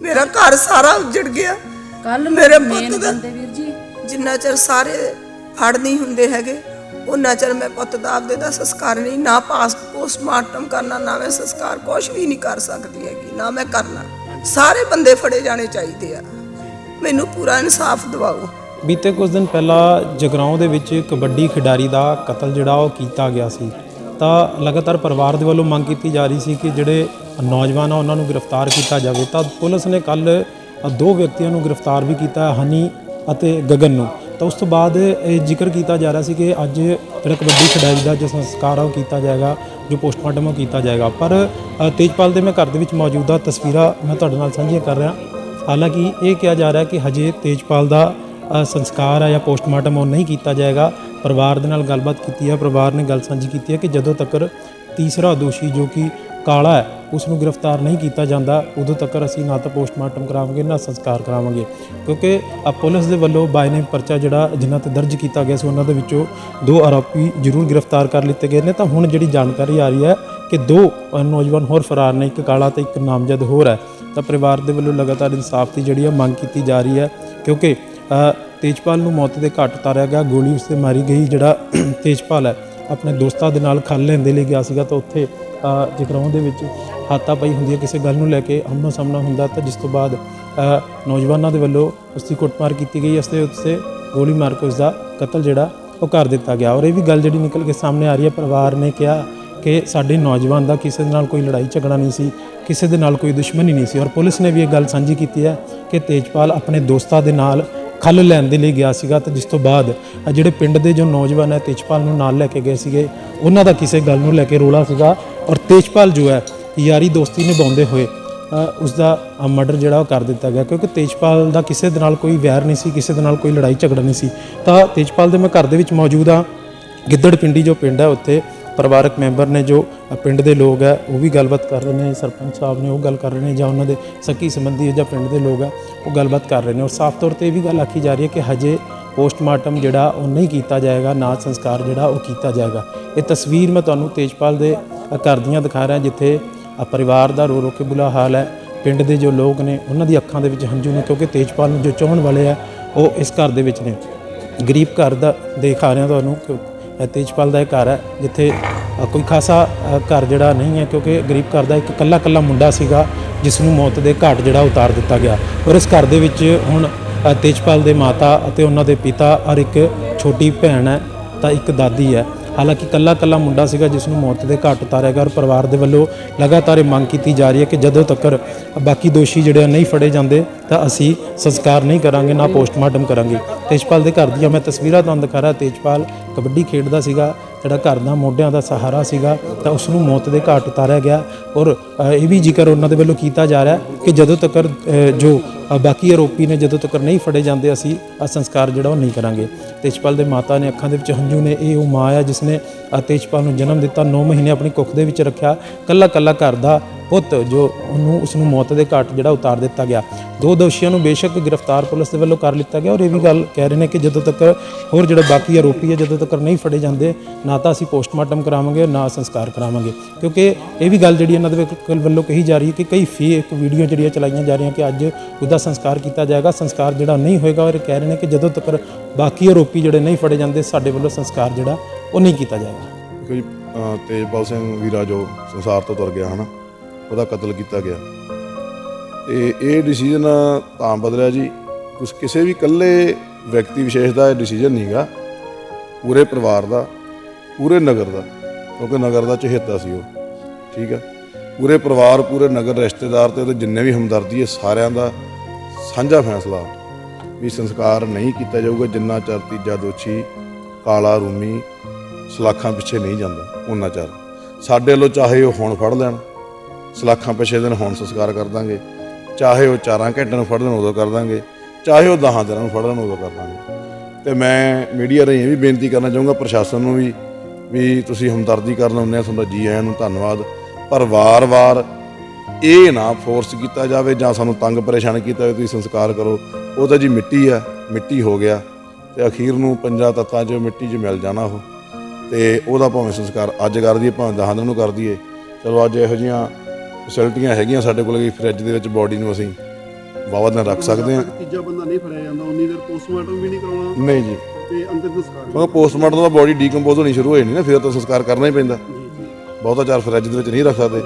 ਮੇਰਾ ਘਰ ਸਾਰਾ ਉੱਜੜ ਗਿਆ। ਕੱਲ ਮੇਰੇ ਪੁੱਤ ਦਾ ਬੰਦੇ ਵੀਰ ਜੀ। ਜਿੰਨਾ ਚਿਰ ਸਾਰੇ ਫੜ ਨਹੀਂ ਹੁੰਦੇ ਹੈਗੇ ਉਹਨਾਂ ਚਿਰ ਮੈਂ ਪੁੱਤ ਦਾ ਆਪਦੇ ਦਾ ਸੰਸਕਾਰ ਨਹੀਂ ਨਾ ਪਾਸ ਪੋਸਟਮਾਰਟਮ ਕਰਨਾ ਨਾ ਮੈਂ ਸੰਸਕਾਰ ਕੁਝ ਵੀ ਨਹੀਂ ਕਰ ਸਕਦੀ ਹੈਗੀ ਨਾ ਮੈਂ ਕਰਨਾ। ਸਾਰੇ ਬੰਦੇ ਫੜੇ ਜਾਣੇ ਚਾਹੀਦੇ ਆ। ਮੈਨੂੰ ਪੂਰਾ ਇਨਸਾਫ ਦਿਵਾਓ। ਬੀਤੇ ਕੁਝ ਦਿਨ ਪਹਿਲਾਂ ਜਗਰਾਉਂ ਦੇ ਵਿੱਚ ਕਬੱਡੀ ਖਿਡਾਰੀ ਦਾ ਕਤਲ ਜਿਹੜਾ ਉਹ ਕੀਤਾ ਗਿਆ ਸੀ। ਤਾਂ ਲਗਾਤਾਰ ਪਰਿਵਾਰ ਦੇ ਵੱਲੋਂ ਮੰਗ ਕੀਤੀ ਜਾ ਰਹੀ ਸੀ ਕਿ ਜਿਹੜੇ ਨੌਜਵਾਨ ਆ ਉਹਨਾਂ ਨੂੰ ਗ੍ਰਿਫਤਾਰ ਕੀਤਾ ਜਾਵੇ ਤਾਂ ਪੁਲਿਸ ਨੇ ਕੱਲ ਦੋ ਵਿਅਕਤੀਆਂ ਨੂੰ ਗ੍ਰਿਫਤਾਰ ਵੀ ਕੀਤਾ ਹਨੀ ਅਤੇ ਗਗਨ ਨੂੰ। ਤਾਂ ਉਸ ਤੋਂ ਬਾਅਦ ਇਹ ਜ਼ਿਕਰ ਕੀਤਾ ਜਾ ਰਿਹਾ ਸੀ ਕਿ ਅੱਜ ਜਿਹੜਾ ਕਬੱਡੀ ਖਿਡਾਰੀ ਦਾ ਜੋ ਸੰਸਕਾਰ ਆ ਉਹ ਕੀਤਾ ਜਾਏਗਾ, ਜੋ ਪੋਸਟਮਾਰਟਮ ਉਹ ਕੀਤਾ ਜਾਏਗਾ। ਪਰ ਤੇਜਪਾਲ ਦੇ ਮੈਂ ਘਰ ਦੇ ਵਿੱਚ ਮੌਜੂਦਾ ਤਸਵੀਰਾਂ ਮੈਂ ਤੁਹਾਡੇ ਨਾਲ ਸਾਂਝੀਆਂ ਕਰ ਰਿਹਾ। ਹਾਲਾਂਕਿ ਇਹ ਕਿਹਾ ਜਾ ਰਿਹਾ ਕਿ ਹਜੇ ਤੇਜਪਾਲ ਦਾ ਸੰਸਕਾਰ ਆ ਜਾਂ ਪੋਸਟਮਾਰਟਮ ਉਹ ਨਹੀਂ ਕੀਤਾ ਜਾਏਗਾ। ਪਰਿਵਾਰ ਦੇ ਨਾਲ ਗੱਲਬਾਤ ਕੀਤੀ ਹੈ, ਪਰਿਵਾਰ ਨੇ ਗੱਲ ਸਾਂਝੀ ਕੀਤੀ ਹੈ ਕਿ ਜਦੋਂ ਤੱਕ ਤੀਸਰਾ ਦੋਸ਼ੀ ਜੋ ਕਿ ਕਾਲਾ ਹੈ ਉਸ ਨੂੰ ਗ੍ਰਿਫਤਾਰ ਨਹੀਂ ਕੀਤਾ ਜਾਂਦਾ। ਉਦੋਂ ਤੱਕ ਅਸੀਂ ਨਾ ਤਾਂ ਪੋਸਟਮਾਰਟਮ ਕਰਾਵਾਂਗੇ, ਨਾ ਸੰਸਕਾਰ ਕਰਾਵਾਂਗੇ। ਕਿਉਂਕਿ ਪੁਲਿਸ ਦੇ ਵੱਲੋਂ ਬਾਇਨੇ ਪਰਚਾ ਜਿਹੜਾ ਜਿਨ੍ਹਾਂ ਤੇ ਦਰਜ ਕੀਤਾ ਗਿਆ ਸੀ, ਉਹਨਾਂ ਦੇ ਵਿੱਚੋਂ ਦੋ ਆਰੋਪੀ ਜ਼ਰੂਰ ਗ੍ਰਿਫਤਾਰ ਕਰ ਲਿੱਤੇ ਗਏ ਨੇ। ਤਾਂ ਹੁਣ ਜਿਹੜੀ ਜਾਣਕਾਰੀ ਆ ਰਹੀ ਹੈ ਕਿ ਦੋ ਨੌਜਵਾਨ ਹੋਰ ਫਰਾਰ ਨੇ, ਇੱਕ ਕਾਲਾ ਤੇ ਇੱਕ ਨਾਮਜ਼ਦ ਹੋਰ ਹੈ। ਤਾਂ ਪਰਿਵਾਰ ਦੇ ਵੱਲੋਂ ਲਗਾਤਾਰ ਇਨਸਾਫ ਦੀ ਜਿਹੜੀ ਹੈ ਮੰਗ ਕੀਤੀ ਜਾ ਰਹੀ ਹੈ, ਕਿਉਂਕਿ ਤੇਜਪਾਲ ਨੂੰ ਮੌਤ ਦੇ ਘਾਟ ਉਤਾਰਿਆ ਗਿਆ। ਗੋਲੀ ਉਸ ਤੇ ਮਾਰੀ ਗਈ, ਜਿਹੜਾ ਤੇਜਪਾਲ ਹੈ। ਆਪਣੇ ਦੋਸਤਾਂ ਦੇ ਨਾਲ ਖਲ ਲੈਣ ਦੇ ਲਈ ਗਿਆ ਸੀਗਾ ਤਾਂ ਉੱਥੇ ਅ, ਜਗਰਾਉਂ ਦੇ ਵਿੱਚ ਹਾਤਾ ਪਈ ਹੁੰਦੀ ਹੈ ਕਿਸੇ ਗੱਲ ਨੂੰ ਲੈ ਕੇ ਆਮਣਾ ਸਾਹਮਣਾ ਹੁੰਦਾ ਤਾਂ ਜਿਸ ਤੋਂ ਬਾਅਦ ਨੌਜਵਾਨਾਂ ਦੇ ਵੱਲੋਂ ਉਸ ਦੀ ਕੁੱਟਮਾਰ ਕੀਤੀ ਗਈ ਇਸ ਦੇ ਉੱਤੇ ਗੋਲੀ ਮਾਰ ਕੇ ਉਸ ਦਾ ਕਤਲ ਜਿਹੜਾ ਉਹ ਕਰ ਦਿੱਤਾ ਗਿਆ। ਔਰ ਇਹ ਵੀ ਗੱਲ ਜਿਹੜੀ ਨਿਕਲ ਕੇ ਸਾਹਮਣੇ ਆ ਰਹੀ ਹੈ ਪਰਿਵਾਰ ਨੇ ਕਿਹਾ ਕਿ ਸਾਡੇ ਨੌਜਵਾਨ ਦਾ ਕਿਸੇ ਦੇ ਨਾਲ ਕੋਈ ਲੜਾਈ ਝਗੜਾ ਨਹੀਂ ਸੀ ਕਿਸੇ ਦੇ ਨਾਲ ਕੋਈ ਦੁਸ਼ਮਣੀ ਨਹੀਂ ਸੀ। ਔਰ ਪੁਲਿਸ ਨੇ ਵੀ ਇਹ ਗੱਲ ਸਾਂਝੀ ਕੀਤੀ ਹੈ ਕਿ ਤੇਜਪਾਲ ਆਪਣੇ ਦੋਸਤਾਂ ਦੇ ਨਾਲ ਖੱਲ ਲੈਣ ਦੇ ਲਈ ਗਿਆ ਸੀਗਾ ਤੇ ਜਿਸ ਤੋਂ ਬਾਅਦ ਆਹ ਜਿਹੜੇ ਪਿੰਡ ਦੇ ਜੋ ਨੌਜਵਾਨ ਹੈ ਤੇਜਪਾਲ ਨੂੰ ਨਾਲ ਲੈ ਕੇ ਗਏ ਸੀਗੇ ਉਹਨਾਂ ਦਾ ਕਿਸੇ ਗੱਲ ਨੂੰ ਲੈ ਕੇ ਰੋਲਾ ਸੀਗਾ ਔਰ ਤੇਜਪਾਲ ਜੋ ਹੈ ਯਾਰੀ ਦੋਸਤੀ ਨਿਭਾਉਂਦੇ ਹੋਏ ਅ, ਉਸ ਦਾ ਮਰਡਰ ਜਿਹੜਾ ਉਹ ਕਰ ਦਿੱਤਾ ਗਿਆ ਕਿਉਂਕਿ ਤੇਜਪਾਲ ਦਾ ਕਿਸੇ ਦੇ ਨਾਲ ਕੋਈ ਵੈਰ ਨਹੀਂ ਸੀ ਕਿਸੇ ਦੇ ਨਾਲ ਕੋਈ ਲੜਾਈ ਝਗੜਾ ਨਹੀਂ ਸੀ। ਤਾਂ ਤੇਜਪਾਲ ਦੇ ਮੈਂ ਘਰ ਦੇ ਵਿੱਚ ਮੌਜੂਦ ਹਾਂ ਗਿੱਦੜ ਪਿੰਡੀ ਜੋ ਪਿੰਡ ਹੈ ਉੱਥੇ ਪਰਿਵਾਰਕ ਮੈਂਬਰ ਨੇ ਜੋ ਪਿੰਡ ਦੇ ਲੋਕ ਹੈ, ਉਹ ਵੀ ਗੱਲਬਾਤ ਕਰ ਰਹੇ ਨੇ, ਸਰਪੰਚ ਸਾਹਿਬ ਨੇ ਉਹ ਗੱਲ ਕਰ ਰਹੇ ਨੇ ਜਾਂ ਉਹਨਾਂ ਦੇ ਸਕੀ ਸੰਬੰਧੀ ਜਾਂ ਪਿੰਡ ਦੇ ਲੋਕ ਹੈ, ਉਹ ਗੱਲਬਾਤ ਕਰ ਰਹੇ ਨੇ। ਔਰ ਸਾਫ਼ ਤੌਰ ਤੇ ਇਹ ਵੀ ਗੱਲ ਆਖੀ ਜਾ ਰਹੀ ਹੈ ਕਿ ਹਜੇ ਪੋਸਟਮਾਰਟਮ ਜਿਹੜਾ ਉਹ ਨਹੀਂ ਕੀਤਾ ਜਾਏਗਾ, ਨਾ ਸੰਸਕਾਰ ਜਿਹੜਾ ਉਹ ਕੀਤਾ ਜਾਏਗਾ। ਇਹ ਤਸਵੀਰ ਮੈਂ ਤੁਹਾਨੂੰ ਤੇਜਪਾਲ ਦੇ ਘਰ ਦੀਆਂ ਦਿਖਾ ਰਿਹਾ, ਜਿੱਥੇ ਪਰਿਵਾਰ ਦਾ ਰੋ ਰੋ ਕੇ ਬੁਲਾ ਹਾਲ ਹੈ। ਪਿੰਡ ਦੇ ਜੋ ਲੋਕ ਨੇ, ਉਹਨਾਂ ਦੀ ਅੱਖਾਂ ਦੇ ਵਿੱਚ ਹੰਝੂ ਨੇ, ਕਿਉਂਕਿ ਤੇਜਪਾਲ ਨੂੰ ਜੋ ਚਾਹਣ ਵਾਲੇ ਆ, ਉਹ ਇਸ ਘਰ ਦੇ ਵਿੱਚ ਨੇ। ਗਰੀਬ ਘਰ ਦਾ ਦਿਖਾ ਰਿਹਾ ਤੁਹਾਨੂੰ, ਕਿ ਤੇਜਪਾਲ ਦਾ ਇਹ ਘਰ ਹੈ, ਜਿੱਥੇ ਕੋਈ ਖਾਸਾ ਘਰ ਜਿਹੜਾ ਨਹੀਂ ਹੈ, ਕਿਉਂਕਿ ਗਰੀਬ ਘਰ ਦਾ ਇੱਕ ਕੱਲਾ ਕੱਲਾ ਮੁੰਡਾ ਸੀਗਾ ਜਿਸ ਨੂੰ ਮੌਤ ਦੇ ਘਾਟ ਜਿਹੜਾ ਉਤਾਰ ਦਿੱਤਾ ਗਿਆ। ਔਰ ਇਸ ਘਰ ਦੇ ਵਿੱਚ ਹੁਣ ਤੇਜਪਾਲ ਦੇ ਮਾਤਾ ਅਤੇ ਉਹਨਾਂ ਦੇ ਪਿਤਾ, ਔਰ ਇੱਕ ਛੋਟੀ ਭੈਣ ਹੈ, ਤਾਂ ਇੱਕ ਦਾਦੀ ਹੈ। ਹਾਲਾਂਕਿ ਕੱਲਾ ਕੱਲਾ ਮੁੰਡਾ ਸੀਗਾ ਜਿਸ ਨੂੰ ਮੌਤ ਦੇ ਘਾਟ ਉਤਾਰਿਆ ਗਿਆ, ਔਰ ਪਰਿਵਾਰ ਦੇ ਵੱਲੋਂ ਲਗਾਤਾਰ ਇਹ ਮੰਗ ਕੀਤੀ ਜਾ ਰਹੀ ਹੈ ਕਿ ਜਦੋਂ ਤੱਕ ਬਾਕੀ ਦੋਸ਼ੀ ਜਿਹੜੇ ਆ ਨਹੀਂ ਫੜੇ ਜਾਂਦੇ, ਤਾਂ ਅਸੀਂ ਸੰਸਕਾਰ ਨਹੀਂ ਕਰਾਂਗੇ, ਨਾ ਪੋਸਟਮਾਰਟਮ ਕਰਾਂਗੇ। ਤੇਜਪਾਲ ਦੇ ਘਰ ਦੀਆਂ ਮੈਂ ਤਸਵੀਰਾਂ ਤੁਹਾਨੂੰ ਦਿਖਾ ਰਿਹਾ, ਤੇਜਪਾਲ ਕਬੱਡੀ ਖੇਡਦਾ ਸੀਗਾ, ਜਿਹੜਾ ਘਰ ਦਾ ਮੋਢਿਆਂ ਦਾ ਸਹਾਰਾ ਸੀਗਾ, ਤਾਂ ਉਸ ਨੂੰ ਮੌਤ ਦੇ ਘਾਟ ਉਤਾਰਿਆ ਗਿਆ। ਔਰ ਇਹ ਵੀ ਜ਼ਿਕਰ ਉਹਨਾਂ ਦੇ ਵੱਲੋਂ ਕੀਤਾ ਜਾ ਰਿਹਾ ਕਿ ਜਦੋਂ ਤੱਕ ਜੋ ਬਾਕੀ ਆਰੋਪੀ ਨੇ ਜਦੋਂ ਤੱਕ ਨਹੀਂ ਫੜੇ ਜਾਂਦੇ, ਅਸੀਂ ਆ ਸੰਸਕਾਰ ਜਿਹੜਾ ਉਹ ਨਹੀਂ ਕਰਾਂਗੇ। ਤੇਜਪਾਲ ਦੇ ਮਾਤਾ ਨੇ ਅੱਖਾਂ ਦੇ ਵਿੱਚ ਹੰਝੂ ਨੇ, ਇਹ ਉਹ ਮਾਂ ਆ ਜਿਸ ਨੇ ਤੇਜਪਾਲ ਨੂੰ ਜਨਮ ਦਿੱਤਾ 9 ਮਹੀਨੇ ਆਪਣੀ ਕੁੱਖ ਦੇ ਵਿੱਚ ਰੱਖਿਆ। ਕੱਲਾ ਕੱਲਾ ਘਰ ਦਾ ਪੁੱਤ, ਜੋ ਉਹਨੂੰ ਉਸ ਨੂੰ ਮੌਤ ਦੇ ਘਾਟ ਜਿਹੜਾ ਉਤਾਰ ਦਿੱਤਾ ਗਿਆ। ਦੋ ਦੋਸ਼ੀਆਂ ਨੂੰ ਬੇਸ਼ੱਕ ਗ੍ਰਿਫਤਾਰ ਪੁਲਿਸ ਦੇ ਵੱਲੋਂ ਕਰ ਲਿੱਤਾ ਗਿਆ। ਔਰ ਇਹ ਵੀ ਗੱਲ ਕਹਿ ਰਹੇ ਨੇ ਕਿ ਜਦੋਂ ਤੱਕ ਹੋਰ ਜਿਹੜੇ ਬਾਕੀ ਆਰੋਪੀ ਹੈ, ਜਦੋਂ ਤੱਕ ਨਹੀਂ ਫੜੇ ਜਾਂਦੇ, ਨਾ ਤਾਂ ਅਸੀਂ ਪੋਸਟਮਾਰਟਮ ਕਰਾਵਾਂਗੇ ਨਾ ਸੰਸਕਾਰ ਕਰਾਵਾਂਗੇ। ਕਿਉਂਕਿ ਇਹ ਵੀ ਗੱਲ ਜਿਹੜੀ ਇਹਨਾਂ ਦੇ ਵੱਲੋਂ ਕਹੀ ਜਾ ਰਹੀ ਹੈ ਕਿ ਕਈ ਫੇਕ ਵੀਡੀਓ ਜਿਹੜੀਆਂ ਚਲਾਈਆਂ ਜਾ ਰਹੀਆਂ ਕਿ ਅੱਜ ਉਹਦਾ ਸੰਸਕਾਰ ਕੀਤਾ ਜਾਏਗਾ। ਸੰਸਕਾਰ ਜਿਹੜਾ ਨਹੀਂ ਹੋਏਗਾ ਔਰ ਇਹ ਕਹਿ ਰਹੇ ਨੇ ਕਿ ਜਦੋਂ ਤੱਕ ਬਾਕੀ ਆਰੋਪੀ ਜਿਹੜੇ ਨਹੀਂ ਫੜੇ ਜਾਂਦੇ, ਸਾਡੇ ਵੱਲੋਂ ਸੰਸਕਾਰ ਜਿਹੜਾ ਉਹ ਨਹੀਂ ਕੀਤਾ ਜਾਏਗਾ। ਦੇਖੋ ਜੀ, ਅਹ ਸਿੰਘ ਵੀਰਾ ਜੋ ਸੰਸਾਰ ਤੋਂ ਤੁਰ ਗਿਆ, ਹਨਾ? ਉਹਦਾ ਕਤਲ ਕੀਤਾ ਗਿਆ। ਤੇ ਇਹ ਡਿਸੀਜਨ ਤਾਂ ਬਦਲਿਆ ਜੀ। ਕੁਛ ਕਿਸੇ ਵੀ ਇਕੱਲੇ ਵਿਅਕਤੀ ਵਿਸ਼ੇਸ਼ ਦਾ ਇਹ ਡਿਸੀਜਨ ਨਹੀਂਗਾ ਪੂਰੇ ਪਰਿਵਾਰ ਦਾ, ਪੂਰੇ ਨਗਰ ਦਾ, ਕਿਉਂਕਿ ਨਗਰ ਦਾ ਚਹੇਤਾ ਸੀ ਉਹ। ਠੀਕ ਹੈ ਪੂਰੇ ਪਰਿਵਾਰ, ਪੂਰੇ ਨਗਰ ਰਿਸ਼ਤੇਦਾਰ ਤੇ ਉਹਦੇ ਜਿੰਨੇ ਵੀ ਹਮਦਰਦੀ ਹੈ, ਸਾਰਿਆਂ ਦਾ ਸਾਂਝਾ ਫੈਸਲਾ ਵੀ ਸੰਸਕਾਰ ਨਹੀਂ ਕੀਤਾ ਜਾਊਗਾ, ਜਿੰਨਾ ਚਿਰ ਤੀਜਾ ਦੋਸ਼ੀ ਕਾਲਾ, ਰੂਮੀ ਸਲਾਖਾਂ ਪਿੱਛੇ ਨਹੀਂ ਜਾਂਦਾ ਉਹਨਾਂ ਚਿਰ। ਸਾਡੇ ਵੱਲੋਂ ਚਾਹੇ ਉਹ ਹੁਣ ਫੜ ਲੈਣ। ਸਲਾਖਾਂ ਪਿੱਛੇ ਦਿਨ ਹੁਣ ਸੰਸਕਾਰ ਕਰ ਦਾਂਗੇ। ਚਾਹੇ ਉਹ 4 ਘੰਟੇ ਨੂੰ ਫੜ ਲੈਣ ਉਦੋਂ ਕਰ ਦਾਂਗੇ। ਚਾਹੇ ਉਹ 10 ਦਿਨਾਂ ਨੂੰ ਫੜ ਲੈਣ ਉਦੋਂ ਕਰ ਦਾਂਗੇ। ਤੇ ਮੈਂ ਮੀਡੀਆ ਰਾਹੀਂ ਇਹ ਵੀ ਬੇਨਤੀ ਕਰਨਾ ਚਾਹੂੰਗਾ, ਪ੍ਰਸ਼ਾਸਨ ਨੂੰ ਵੀ ਵੀ ਤੁਸੀਂ ਹਮਦਰਦੀ ਕਰਨ ਆਉਂਦੇ ਆ ਤੁਹਾਡਾ ਜੀ ਆਇਆਂ ਨੂੰ ਧੰਨਵਾਦ। ਪਰ ਵਾਰ-ਵਾਰ ਇਹ ਨਾ ਫੋਰਸ ਕੀਤਾ ਜਾਵੇ ਜਾਂ ਸਾਨੂੰ ਤੰਗ ਪਰੇਸ਼ਾਨ ਕੀਤਾ ਹੋਵੇ, ਤੁਸੀਂ ਸੰਸਕਾਰ ਕਰੋ। ਉਹ ਤਾਂ ਜੀ ਮਿੱਟੀ ਆ, ਮਿੱਟੀ ਹੋ ਗਿਆ। ਤੇ ਅਖੀਰ ਨੂੰ ਪੰਜਾਂ ਤੱਤਾਂ 'ਚ ਮਿੱਟੀ 'ਚ ਮਿਲ ਜਾਣਾ ਉਹ। ਤੇ ਉਹਦਾ ਭਾਵੇਂ ਸੰਸਕਾਰ ਅੱਜ ਕਰ ਦਈਏ, ਭਾਵੇਂ ਦਹਾਂ ਦਿਨ ਨੂੰ ਕਰ ਦਈਏ। ਚਲੋ ਅੱਜ ਇਹੋ ਜੀਆਂ ਫੈਸਿਲਿਟੀਆਂ ਹੈਗੀਆਂ ਸਾਡੇ ਕੋਲ ਕਿ ਫ੍ਰਿਜ ਦੇ ਵਿੱਚ ਬਾਡੀ ਨੂੰ ਅਸੀਂ ਬਾਬਾ ਦਿਨ ਰੱਖ ਸਕਦੇ ਆ ਤੀਜਾ ਬੰਦਾ ਨਹੀਂ ਫੜਿਆ ਜਾਂਦਾ ਉਨੀ ਦੇਰ ਪੋਸਟਮਾਰਟਮ ਵੀ ਨਹੀਂ ਕਰਾਉਣਾ। ਨਹੀਂ ਜੀ। ਤੇ ਅੰਤਿਮ ਸੰਸਕਾਰ ਕਿਉਂਕਿ ਪੋਸਟਮਾਰਟਮ ਤੋਂ ਬਾਡੀ ਡੀਕੰਪੋਜ਼ ਹੋਣੀ ਸ਼ੁਰੂ ਹੋ ਜਾਣੀ ਨਾ ਫਿਰ ਤਾਂ ਸੰਸਕਾਰ ਕਰਨਾ ਹੀ ਪੈਂਦਾ। ਬਹੁਤਾ ਚਾਰ ਫਰਿੱਜ ਦੇ ਵਿੱਚ ਨਹੀਂ ਰੱਖ ਸਕਦੇ।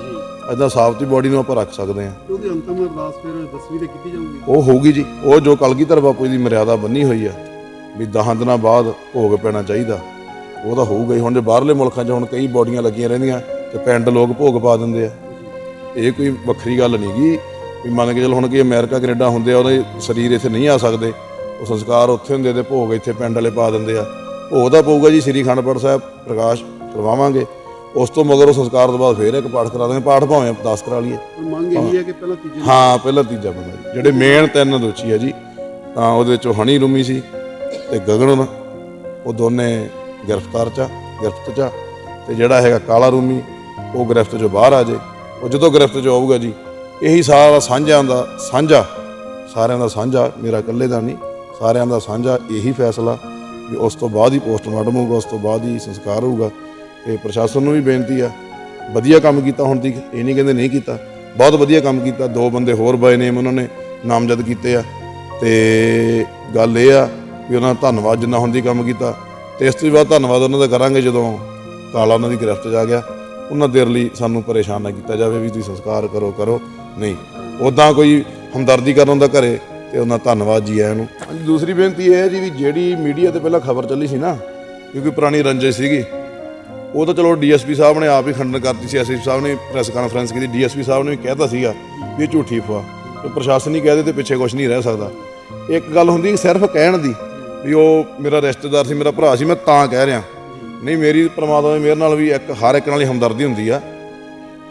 ਇਦਾਂ ਸਾਫਤੀ ਬਾਡੀ ਨੂੰ ਆਪਾਂ ਰੱਖ ਸਕਦੇ ਆ ਤੇ ਉਹਦੀ ਅੰਤਮ ਅਰਦਾਸ ਫਿਰ ਦਸਵੀਂ ਤੇ ਕੀਤੀ ਜਾਊਗੀ। ਉਹ ਹੋਊਗੀ ਜੀ। ਉਹ ਜੋ ਕਲਗੀਧਰ ਬਾਪੂ ਦੀ ਮਰਿਆਦਾ ਬੰਨੀ ਹੋਈ ਆ ਵੀ 10 ਦਿਨਾਂ ਬਾਅਦ ਭੋਗ ਪੈਣਾ ਚਾਹੀਦਾ। ਉਹ ਤਾਂ ਹੋਊਗਾ ਹੀ। ਹੁਣ ਜੇ ਬਾਹਰਲੇ ਮੁਲਕਾਂ 'ਚ ਹੁਣ ਕਈ ਬੋਡੀਆਂ ਲੱਗੀਆਂ ਰਹਿੰਦੀਆਂ ਤੇ ਪਿੰਡ ਲੋਕ ਭੋਗ ਪਾ ਦਿੰਦੇ ਆ। ਇਹ ਕੋਈ ਵੱਖਰੀ ਗੱਲ ਨਹੀਂ ਗੀ ਵੀ ਮੰਨ ਕੇ ਚੱਲ ਹੁਣ ਕਿ ਅਮਰੀਕਾ ਕੈਨੇਡਾ ਹੁੰਦੇ ਆ ਉਹਦੇ ਸਰੀਰ ਇੱਥੇ ਨਹੀਂ ਆ ਸਕਦੇ। ਉਹ ਸੰਸਕਾਰ ਉੱਥੇ ਹੁੰਦੇ ਤੇ ਭੋਗ ਇੱਥੇ ਪਿੰਡ ਵਾਲੇ ਪਾ ਦਿੰਦੇ ਆ। ਭੋਗ ਦਾ ਪਊਗਾ ਜੀ ਸ੍ਰੀ ਖੰਡਪੜ ਸਾਹਿਬ ਪ੍ਰਕਾਸ਼ ਕਰਵਾਵਾਂਗੇ। ਉਸ ਤੋਂ ਮਗਰ ਉਹ ਸੰਸਕਾਰ ਤੋਂ ਬਾਅਦ ਫੇਰ ਇੱਕ ਪਾਠ ਕਰਾ ਦਾਂਗੇ। ਪਾਠ ਭਾਵੇਂ 10 ਕਰਾ ਲਈਏ। ਮੰਗ ਇਹੀ ਹੈ। ਕਿ ਪਹਿਲਾਂ ਤੀਜੇ ਹਾਂ ਪਹਿਲਾ ਤੀਜਾ ਬੰਦਾ ਜਿਹੜੇ ਮੇਨ ਤਿੰਨ ਦੋਸ਼ੀ ਆ ਜੀ ਤਾਂ ਉਹਦੇ ਵਿੱਚੋਂ ਹਣੀ ਰੂਮੀ ਸੀ ਤੇ ਗਗਨ ਉਹ ਦੋਨੇ ਗ੍ਰਿਫਤਾਰ ਚ ਗ੍ਰਿਫਤ ਚ। ਤੇ ਜਿਹੜਾ ਹੈਗਾ ਕਾਲਾ ਰੂਮੀ ਉਹ ਗ੍ਰਿਫਤ ਚੋਂ ਬਾਹਰ ਆ ਜੇ। ਉਹ ਜਦੋਂ ਗ੍ਰਿਫਤ ਚ ਆਊਗਾ ਜੀ, ਇਹੀ ਸਾਰਾ ਸਾਂਝਿਆਂ ਦਾ ਸਾਂਝਾ, ਸਾਰਿਆਂ ਦਾ ਸਾਂਝਾ ਮੇਰਾ ਇਕੱਲੇ ਦਾ ਨਹੀਂ, ਸਾਰਿਆਂ ਦਾ ਸਾਂਝਾ ਇਹੀ ਫੈਸਲਾ ਵੀ ਉਸ ਤੋਂ ਬਾਅਦ ਹੀ ਪੋਸਟਮਾਰਟਮ ਹੋਊਗਾ, ਉਸ ਤੋਂ ਬਾਅਦ ਹੀ ਸੰਸਕਾਰ ਹੋਊਗਾ। ਤੇ ਪ੍ਰਸ਼ਾਸਨ ਨੂੰ ਵੀ ਬੇਨਤੀ ਆ, ਵਧੀਆ ਕੰਮ ਕੀਤਾ ਹੁਣ ਤੱਕ, ਇਹ ਨਹੀਂ ਕਹਿੰਦੇ ਨਹੀਂ ਕੀਤਾ, ਬਹੁਤ ਵਧੀਆ ਕੰਮ ਕੀਤਾ, ਦੋ ਬੰਦੇ ਹੋਰ ਬਾਏ ਨੇਮ ਉਹਨਾਂ ਨੇ, ਨਾਮਜ਼ਦ ਕੀਤੇ ਆ। ਤੇ ਗੱਲ ਇਹ ਆ ਵੀ ਉਹਨਾਂ ਦਾ ਧੰਨਵਾਦ ਜਿੰਨਾ ਹੁਣ ਦੀ ਕੰਮ ਕੀਤਾ, ਤੇ ਇਸ ਤੋਂ ਬਾਅਦ ਧੰਨਵਾਦ ਉਹਨਾਂ ਦਾ ਕਰਾਂਗੇ ਜਦੋਂ ਕਾਲਾ ਉਹਨਾਂ ਦੀ ਗ੍ਰਿਫਤ 'ਚ ਆ ਗਿਆ। ਉਹਨਾਂ ਦੇਰ ਲਈ ਸਾਨੂੰ ਪਰੇਸ਼ਾਨ ਨਾ ਕੀਤਾ ਜਾਵੇ ਵੀ ਤੁਸੀਂ ਸੰਸਕਾਰ ਕਰੋ ਕਰੋ। ਨਹੀਂ। ਉਦਾਂ ਕੋਈ ਹਮਦਰਦੀ ਕਰਨ ਹੁੰਦਾ ਘਰੇ ਤੇ ਉਹਨਾਂ ਦਾ ਧੰਨਵਾਦ ਜੀ ਆਇਆਂ ਨੂੰ। ਹਾਂਜੀ, ਦੂਸਰੀ ਬੇਨਤੀ ਇਹ ਹੈ ਜੀ ਵੀ ਜਿਹੜੀ ਮੀਡੀਆ ਤੇ ਪਹਿਲਾਂ ਖਬਰ ਚੱਲੀ ਸੀ ਨਾ, ਕਿਉਂਕਿ ਪੁਰਾਣੀ ਰੰਜਿਸ਼ ਸੀਗੀ, ਉਹ ਤਾਂ ਚਲੋ ਡੀਐਸਪੀ ਸਾਹਿਬ ਨੇ ਆਪ ਹੀ ਖੰਡਨ ਕਰਤੀ ਸੀ, ਐਸਐਸਪੀ ਸਾਹਿਬ ਨੇ ਪ੍ਰੈਸ ਕਾਨਫਰੰਸ ਕੀਤੀ, ਡੀਐਸਪੀ ਸਾਹਿਬ ਨੇ ਵੀ ਕਹਿਤਾ ਸੀਗਾ ਵੀ ਇਹ ਝੂਠੀ ਅਫਵਾਹ, ਤੇ ਪ੍ਰਸ਼ਾਸਨ ਹੀ ਕਹਦੇ ਤੇ ਪਿੱਛੇ ਕੁਝ ਨਹੀਂ ਰਹਿ ਸਕਦਾ। ਇੱਕ ਗੱਲ ਹੁੰਦੀ ਸਿਰਫ ਕਹਿਣ ਦੀ, ਵੀ ਉਹ ਮੇਰਾ ਰਿਸ਼ਤੇਦਾਰ ਸੀ, ਮੇਰਾ ਭਰਾ ਸੀ, ਮੈਂ ਤਾਂ ਕਹਿ ਰਿਹਾ। ਨਹੀਂ, ਮੇਰੀ ਪ੍ਰਮਾਤਮਾ ਦੀ ਮਿਹਰ ਨਾਲ ਵੀ ਇੱਕ, ਹਰ ਇੱਕ ਨਾਲ ਹੀ ਹਮਦਰਦੀ ਹੁੰਦੀ ਆ।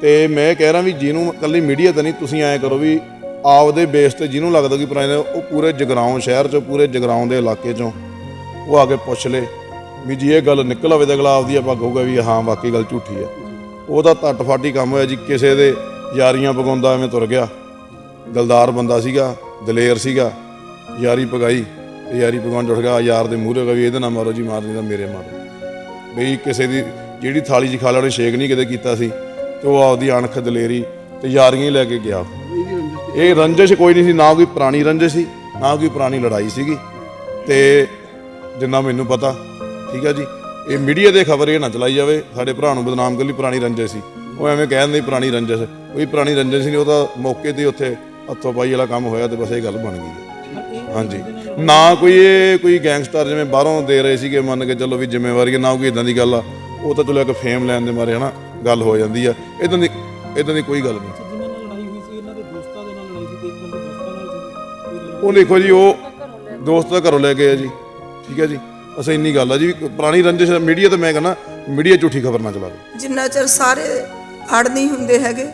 ਤੇ ਮੈਂ ਕਹਿ ਰਿਹਾ ਵੀ ਜਿਹਨੂੰ ਇਕੱਲੀ ਮੀਡੀਆ ਤੇ ਨਹੀਂ, ਤੁਸੀਂ ਐਂ ਕਰੋ ਵੀ ਆਪਦੇ ਬੇਸ ਤੇ ਜਿਹਨੂੰ ਲੱਗਦਾ ਕਿ ਪੁਰਾਣੇ, ਉਹ ਪੂਰੇ ਜਗਰਾਉਂ ਸ਼ਹਿਰ ਚੋਂ, ਪੂਰੇ ਜਗਰਾਉਂ ਦੇ ਇਲਾਕੇ ਚੋਂ, ਉਹ ਆ ਕੇ ਪੁੱਛ ਲੇ ਵੀ ਜੀ ਇਹ ਗੱਲ ਨਿਕਲ ਆਵੇ ਤਾਂ ਅਗਲਾ ਆਪਦੀ ਆਪਾਂ ਕਹੂਗਾ ਵੀ ਹਾਂ, ਵਾਕਈ ਗੱਲ ਝੂਠੀ ਆ। ਉਹਦਾ ਟੱਟ ਕੰਮ ਹੋਇਆ ਜੀ, ਕਿਸੇ ਦੇ ਯਾਰੀਆਂ ਪਗਾਉਂਦਾ ਐਵੇਂ ਤੁਰ ਗਿਆ। ਦਿਲਦਾਰ ਬੰਦਾ ਸੀਗਾ, ਦਲੇਰ ਸੀਗਾ, ਯਾਰੀ ਪਗਾਈ ਯਾਰੀ ਪਗਾਉਣ ਜੁੜ ਗਿਆ, ਯਾਰ ਦੇ ਮੂਹਰੇ ਵੀ ਇਹਦੇ ਨਾਲ ਮਾਰੋ ਜੀ, ਮਾਰ ਨਹੀਂ ਤਾਂ ਮੇਰੇ ਮਾਰੋ। ਬਈ ਕਿਸੇ ਦੀ ਜਿਹੜੀ ਥਾਲੀ 'ਚ ਖਾ ਲੈਣੀ ਸ਼ੇਕ ਨਹੀਂ ਕਿਤੇ ਕੀਤਾ ਸੀ ਤੇ ਉਹ ਆਪਦੀ ਅਣਖ ਦਲੇਰੀ ਤੇ ਯਾਰੀਆਂ ਹੀ ਲੈ ਕੇ ਗਿਆ। ਇਹ ਰੰਜਿਸ਼ ਕੋਈ ਨਹੀਂ ਸੀ ਨਾ ਕੋਈ ਪੁਰਾਣੀ ਰੰਜਿਸ਼ ਸੀ ਨਾ ਕੋਈ ਪੁਰਾਣੀ ਲੜਾਈ ਸੀਗੀ। ਤੇ ਜਿੰਨਾ ਮੈਨੂੰ ਪਤਾ ਠੀਕ ਹੈ ਜੀ ਇਹ ਮੀਡੀਆ ਦੇ ਖਬਰ ਇਹ ਨਾ ਚਲਾਈ ਜਾਵੇ ਸਾਡੇ ਭਰਾ ਨੂੰ ਬਦਨਾਮ ਕਰਨ ਲਈ ਪੁਰਾਣੀ ਰੰਜਿਸ਼ ਸੀ। ਉਹ ਐਵੇਂ ਕਹਿ ਦਿੰਦੇ ਪੁਰਾਣੀ ਰੰਜਿਸ਼ ਕੋਈ ਪੁਰਾਣੀ ਰੰਜਿਸ਼ ਨਹੀਂ ਉਹਦਾ ਮੌਕੇ ਤੇ ਉੱਥੇ ਹੱਥੋਂ ਪਾਈ ਵਾਲਾ ਕੰਮ ਹੋਇਆ ਤੇ ਬਸ ਇਹ ਗੱਲ ਬਣ ਗਈ। ਹਾਂਜੀ। ਨਾ ਕੋਈ ਇਹ ਕੋਈ ਗੈਂਗਸਟਰ ਜਿਵੇਂ ਬਾਹਰੋਂ ਦੇ ਰਹੇ ਸੀਗੇ ਮੰਨ ਕੇ ਚੱਲੋ ਵੀ ਜ਼ਿੰਮੇਵਾਰੀ ਹੈ, ਨਾ ਕੋਈ ਇਦਾਂ ਦੀ ਗੱਲ ਆ। ਉਹ ਤਾਂ ਚਲੋ ਇੱਕ ਫੇਮ ਲੈਣ ਦੇ ਮਾਰੇ ਹਨਾ ਗੱਲ ਹੋ ਜਾਂਦੀ ਆ। ਇਦਾਂ ਦੀ ਇਦਾਂ ਦੀ ਕੋਈ ਗੱਲ ਨਹੀਂ। ਜਿਨ੍ਹਾਂ ਨਾਲ ਲੜਾਈ ਹੋਈ ਸੀ ਇਹਨਾਂ ਦੇ ਦੋਸਤਾਂ ਦੇ ਨਾਲ ਲੜਾਈ ਸੀ ਤੇ ਇੱਕ ਬੰਦੇ ਦੋਸਤਾਂ ਨਾਲ ਸੀ। ਉਹ ਦੇਖੋ ਜੀ ਉਹ ਦੋਸਤ ਦਾ ਘਰੋਂ ਲੈ ਗਏ ਆ ਜੀ। ਠੀਕ ਹੈ ਜੀ। ਅਸਾਂ ਇੰਨੀ ਗੱਲ ਆ ਜੀ ਵੀ ਪੁਰਾਣੀ ਰੰਜਿਸ਼ ਮੀਡੀਆ ਤੇ ਮੈਂ ਕਹਿੰਦਾ ਮੀਡੀਆ ਝੂਠੀ ਖਬਰ ਨਾ ਚਲਾਵੇ ਜਿੰਨਾ ਚਿਰ ਸਾਰੇ ਫੜ ਨਹੀਂ ਹੁੰਦੇ ਹੈਗੇ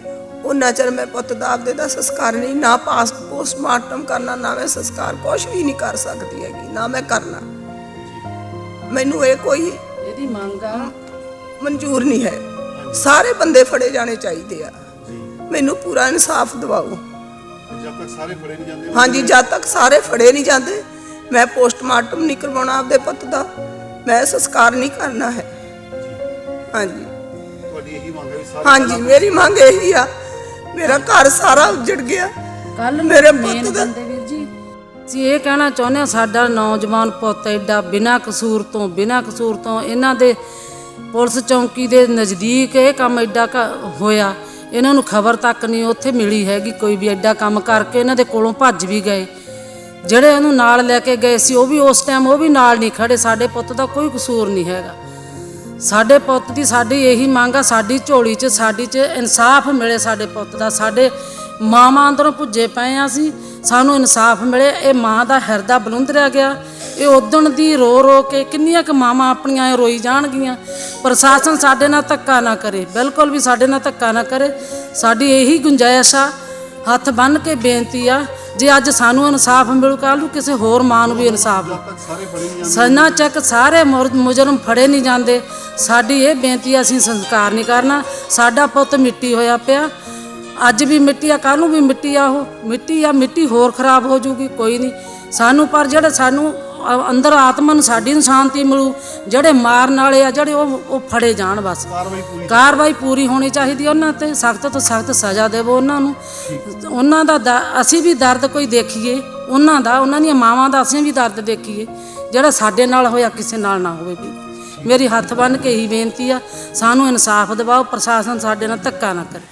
ਉਹਨਾਂ ਚਿਰ ਮੈਂ ਪੁੱਤ ਦਾ ਆਪਦੇ ਦਾ ਸੰਸਕਾਰ ਨਹੀਂ ਨਾ ਪਾਸ ਪੋਸਟਮਾਰਟਮ ਕਰਨਾ ਨਾ ਮੈਂ ਸੰਸਕਾਰ ਕੁਝ ਵੀ ਨਹੀਂ ਕਰ ਸਕਦੀ ਹੈਗੀ ਨਾ ਮੈਂ ਕਰਨਾ। ਮੈਨੂੰ ਇਹ ਕੋਈ ਇਹਦੀ ਮੰਗ ਆ। ਮਨਜ਼ੂਰ ਨਹੀਂ ਹੈ। ਸਾਰੇ ਬੰਦੇ ਫੜੇ ਜਾਣੇ ਚਾਹੀਦੇ ਆ। ਮੈਨੂੰ ਪੂਰਾ ਇਨਸਾਫ ਦਿਵਾਓ। ਜਦ ਤੱਕ ਸਾਰੇ ਫੜੇ ਨਹੀਂ ਜਾਂਦੇ ਹਾਂਜੀ ਜਦ ਤੱਕ ਸਾਰੇ ਫੜੇ ਨਹੀਂ ਜਾਂਦੇ ਮੈਂ ਪੋਸਟਮਾਰਟਮ ਨਹੀਂ ਕਰਵਾਉਣਾ ਆਪਦੇ ਪੁੱਤ ਦਾ। ਮੈਂ ਸੰਸਕਾਰ ਨਹੀਂ ਕਰਨਾ ਹੈ। ਹਾਂਜੀ। ਤੁਹਾਡੀ ਇਹੀ ਮੰਗ ਹੈ ਵੀ ਸਾਰੇ ਹਾਂਜੀ ਮੇਰੀ ਮੰਗ ਇਹੀ ਆ ਮੇਰਾ ਘਰ ਸਾਰਾ ਉੱਜੜ ਗਿਆ। ਕੱਲ ਮੇਰੇ ਪੁੱਤ ਦਾ ਬੰਦੇ ਵੀਰ ਜੀ ਅਸੀਂ ਇਹ ਕਹਿਣਾ ਚਾਹੁੰਦੇ ਹਾਂ ਸਾਡਾ ਨੌਜਵਾਨ ਪੁੱਤ ਐਡਾ ਬਿਨਾਂ ਕਸੂਰ ਤੋਂ ਬਿਨਾਂ ਕਸੂਰ ਤੋਂ ਇਹਨਾਂ ਦੇ ਪੁਲਿਸ ਚੌਂਕੀ ਦੇ ਨਜ਼ਦੀਕ ਇਹ ਕੰਮ ਐਡਾ ਕ- ਹੋਇਆ। ਇਹਨਾਂ ਨੂੰ ਖਬਰ ਤੱਕ ਨਹੀਂ ਉੱਥੇ ਮਿਲੀ ਹੈਗੀ ਕੋਈ ਵੀ ਐਡਾ ਕੰਮ ਕਰਕੇ ਇਹਨਾਂ ਦੇ ਕੋਲੋਂ ਭੱਜ ਵੀ ਗਏ। ਜਿਹੜੇ ਇਹਨੂੰ ਨਾਲ ਲੈ ਕੇ ਗਏ ਸੀ ਉਹ ਵੀ ਉਸ ਟਾਈਮ ਉਹ ਵੀ ਨਾਲ ਨਹੀਂ ਖੜੇ ਸਾਡੇ ਪੁੱਤ ਦਾ ਕੋਈ ਕਸੂਰ ਨਹੀਂ ਹੈਗਾ। ਸਾਡੇ ਪੁੱਤ ਦੀ ਸਾਡੀ ਇਹੀ ਮੰਗ ਆ, ਸਾਡੀ ਝੋਲੀ 'ਚ, ਸਾਡੀ 'ਚ ਇਨਸਾਫ ਮਿਲੇ ਸਾਡੇ ਪੁੱਤ ਦਾ। ਸਾਡੇ ਮਾਵਾਂ ਅੰਦਰੋਂ ਭੁੱਜੇ ਪਏ ਆ ਸੀ ਸਾਨੂੰ ਇਨਸਾਫ ਮਿਲੇ। ਇਹ ਮਾਂ ਦਾ ਹਿਰਦਾ ਬਲੁੰਦਰਿਆ ਗਿਆ। ਇਹ ਉਦਣ ਦੀ ਰੋ ਰੋ ਕੇ ਕਿੰਨੀਆਂ ਕੁ ਮਾਵਾਂ ਆਪਣੀਆਂ ਰੋਈ ਜਾਣਗੀਆਂ। ਪ੍ਰਸ਼ਾਸਨ ਸਾਡੇ ਨਾਲ ਧੱਕਾ ਨਾ ਕਰੇ, ਬਿਲਕੁਲ ਵੀ ਸਾਡੇ ਨਾਲ ਧੱਕਾ ਨਾ ਕਰੇ। ਸਾਡੀ ਇਹੀ ਗੁੰਜਾਇਸ਼ ਆ। ਹੱਥ ਬੰਨ ਕੇ ਬੇਨਤੀ ਆ, ਜੇ ਅੱਜ ਸਾਨੂੰ ਇਨਸਾਫ ਮਿਲੂ, ਕੱਲ੍ਹ ਨੂੰ ਕਿਸੇ ਹੋਰ ਮਾਂ ਨੂੰ ਵੀ ਇਨਸਾਫ ਸਾਰੇ ਸਨਾ ਚੱਕ ਸਾਰੇ ਮੁਰ- ਮੁਜਰਮ ਫੜੇ ਨਹੀਂ ਜਾਂਦੇ। ਸਾਡੀ ਇਹ ਬੇਨਤੀ ਅਸੀਂ ਸੰਸਕਾਰ ਨਹੀਂ ਕਰਨਾ। ਸਾਡਾ ਪੁੱਤ ਮਿੱਟੀ ਹੋਇਆ ਪਿਆ। ਅੱਜ ਵੀ ਮਿੱਟੀ ਆ ਕੱਲ ਨੂੰ ਵੀ ਮਿੱਟੀ ਆ ਉਹ। ਮਿੱਟੀ ਆ, ਮਿੱਟੀ ਹੋਰ ਖਰਾਬ ਹੋ ਜੂਗੀ ਕੋਈ ਨਹੀਂ। ਸਾਨੂੰ ਪਰ ਜਿਹੜੇ ਸਾਨੂੰ ਅੰਦਰ ਆਤਮਾ ਨੂੰ ਸਾਡੀ ਨੂੰ ਸ਼ਾਂਤੀ ਮਿਲੂ ਜਿਹੜੇ ਮਾਰਨ ਵਾਲੇ ਆ ਜਿਹੜੇ ਉਹ ਉਹ ਫੜੇ ਜਾਣ ਬਸ। ਕਾਰਵਾਈ ਪੂਰੀ ਹੋਣੀ ਚਾਹੀਦੀ ਹੈ ਉਹਨਾਂ ਤੇ ਸਖਤ ਤੋਂ ਸਖਤ ਸਜ਼ਾ ਦੇਵੋ ਉਹਨਾਂ ਨੂੰ। ਉਹਨਾਂ ਦਾ ਅਸੀਂ ਵੀ ਦਰਦ ਕੋਈ ਦੇਖੀਏ ਉਹਨਾਂ ਦਾ ਉਹਨਾਂ ਦੀਆਂ ਮਾਵਾਂ ਦਾ ਅਸੀਂ ਵੀ ਦਰਦ ਦੇਖੀਏ ਜਿਹੜਾ ਸਾਡੇ ਨਾਲ ਹੋਇਆ ਕਿਸੇ ਨਾਲ ਨਾ ਹੋਵੇ ਵੀ। ਮੇਰੀ ਹੱਥ ਬੰਨ੍ਹ ਕੇ ਇਹੀ ਬੇਨਤੀ ਆ ਸਾਨੂੰ ਇਨਸਾਫ ਦਿਵਾਓ ਪ੍ਰਸ਼ਾਸਨ ਸਾਡੇ ਨਾਲ ਧੱਕਾ ਨਾ ਕਰੇ।